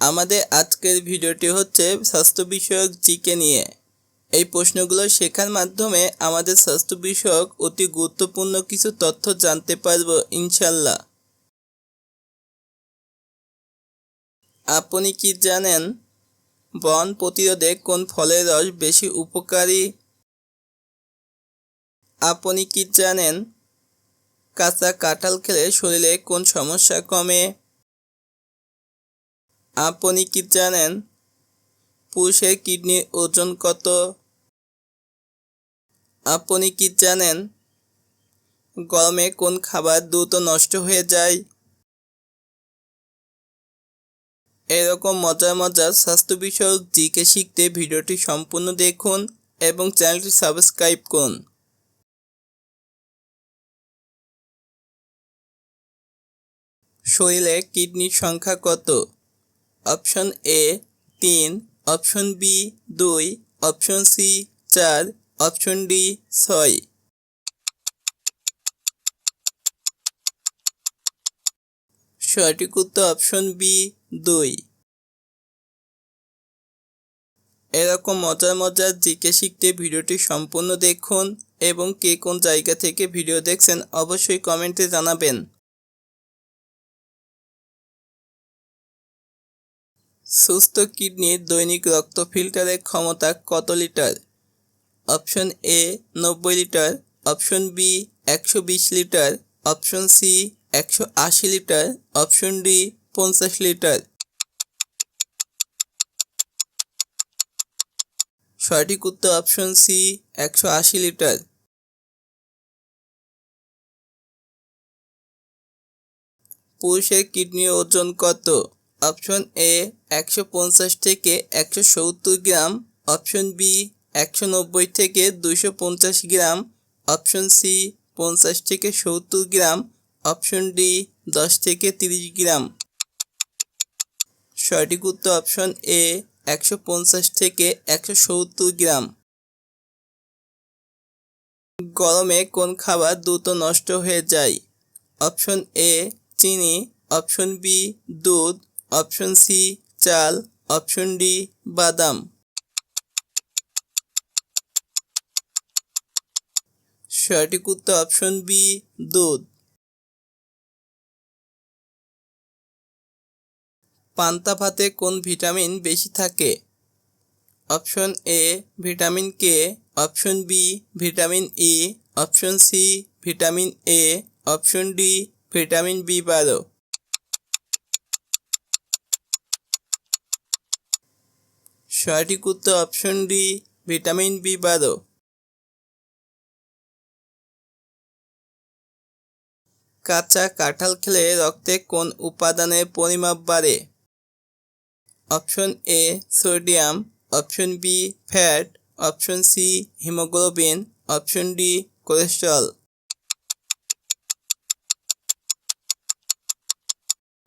আমাদের আজকের ভিডিওটি হচ্ছে স্বাস্থ্য বিষয়ক জিকে নিয়ে। এই প্রশ্নগুলো শেখার মাধ্যমে আমাদের স্বাস্থ্য বিষয়ক অতি গুরুত্বপূর্ণ কিছু তথ্য জানতে পারব ইনশাল্লাহ আপনি কি জানেন বন প্রতিরোধে কোন ফলের রস বেশি উপকারী? আপনি কি জানেন কাঁচা কাঁঠাল খেলে শরীরে কোন সমস্যা কমে? আপনি কি জানেন পুরুষের কিডনির ওজন কত? আপনি কি জানেন গরমে কোন খাবার দ্রুত নষ্ট হয়ে যায়? এরকম মজার মজার স্বাস্থ্য বিষয়ক জিকে শিখতে ভিডিওটি সম্পূর্ণ দেখুন এবং চ্যানেলটি সাবস্ক্রাইব করুন। শরীরে কিডনির সংখ্যা কত? অপশন এ তিন, অপশন বি দুই, অপশন সি চার, অপশন ডি ছয়। সঠিক উত্তর অপশন বি দুই। এরকম মজার মজার জিকে শিখতে ভিডিওটি সম্পূর্ণ দেখুন এবং কে কোন জায়গা থেকে ভিডিও দেখছেন অবশ্যই কমেন্টে জানাবেন। সুস্থ কিডনির দৈনিক রক্ত ফিল্টারের ক্ষমতা কত লিটার? অপশন এ, নব্বই লিটার। অপশন বি, একশো বিশ লিটার। অপশন সি, একশো আশি লিটার। অপশন ডি, পঞ্চাশ লিটার। সঠিক উত্তর অপশন সি, একশো আশি লিটার। পুরুষের কিডনির ওজন কত? অপশন এ একশো পঞ্চাশ থেকে একশো সত্তর গ্রাম, অপশন বি একশো নব্বই থেকে দুশো পঞ্চাশ গ্রাম, অপশন সি পঞ্চাশ থেকে সত্তর গ্রাম, অপশন ডি দশ থেকে তিরিশ গ্রাম। সঠিক উত্তর অপশন এ একশো পঞ্চাশ থেকে একশো সত্তর গ্রাম। গরমে কোন খাবার দ্রুত নষ্ট হয়ে যায়? অপশন এ চিনি, অপশন বি দুধ অপশন সি, চাল। অপশন ডি, বাদাম। সঠিক উত্তর অপশন বি, দুধ। পান্তা ভাতে কোন ভিটামিন বেশি থাকে? Option A, vitamin K. Option B, vitamin E. Option C, vitamin A. Option D, vitamin B বারো। সঠিক উত্তর অপশন ডি ভিটামিন বি বারো কাঁচা কাঁঠাল খেলে রক্তে কোন উপাদানের পরিমাপ বাড়ে? Option A sodium option B fat option C haemoglobin option D cholesterol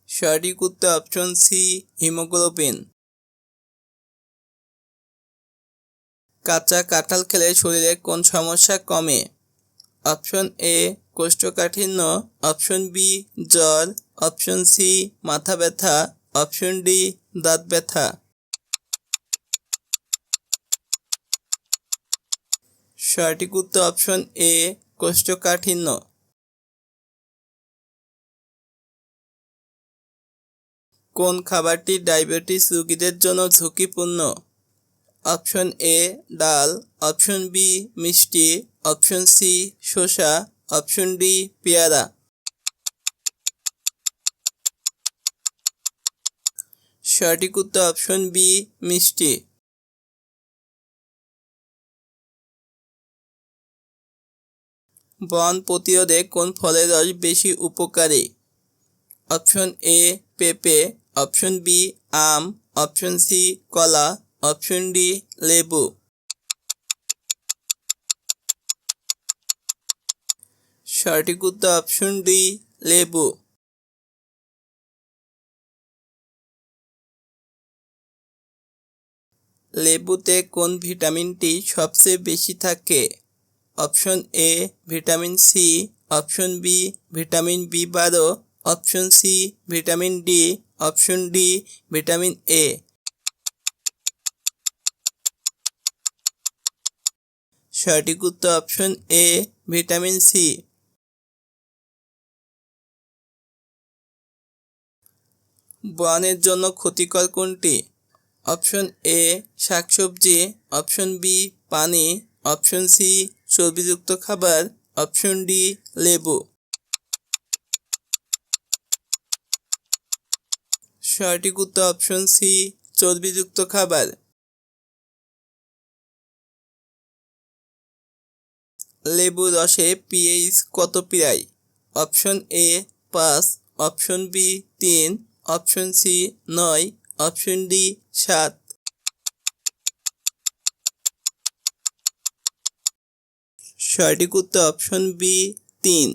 সঠিক উত্তর অপশন সি হিমোগ্লোবিন কাঁচা কাঁঠাল খেলে শরীরে কোন সমস্যা কমে? অপশন এ, কোষ্ঠকাঠিন্য। অপশন বি, জ্বর। অপশন সি, মাথা ব্যথা। অপশন ডি, দাঁত ব্যথা। সঠিক উত্তর অপশন এ, কোষ্ঠকাঠিন্য। কোন খাবারটি ডায়াবেটিস রোগীদের জন্য ঝুঁকিপূর্ণ? অপশন এ ডাল, অপশন বি মিষ্টি, অপশন সি শসা, অপশন ডি পেয়ারা। সঠিক উত্তর অপশন বি মিষ্টি। বন প্রতিরোধে কোন ফলের রস বেশি উপকারী? অপশন এ পেঁপে, অপশন বি আম, অপশন সি কলা অপশন ডি, লেবু। সঠিক উত্তর অপশন ডি, লেবু। লেবুতে কোন ভিটামিনটি সবচেয়ে বেশি থাকে? Option A, vitamin C. Option B, vitamin B বারো। Option C, vitamin D. Option D, vitamin A. সঠিক উত্তর অপশন এ ভিটামিন সি বনের জন্য ক্ষতিকর কোনটি? অপশন এ শাকসবজি। অপশন বি পানি। অপশন সি চর্বিযুক্ত খাবার। অপশন ডি লেবু। সঠিক উত্তর অপশন সি চর্বিযুক্ত খাবার। লেবু রসে পিএইচ কত প্রায় অপশন এ পাঁচ, অপশন বি তিন, অপশন সি নয়, অপশন ডি সাত। সঠিক উত্তর অপশন বি তিন।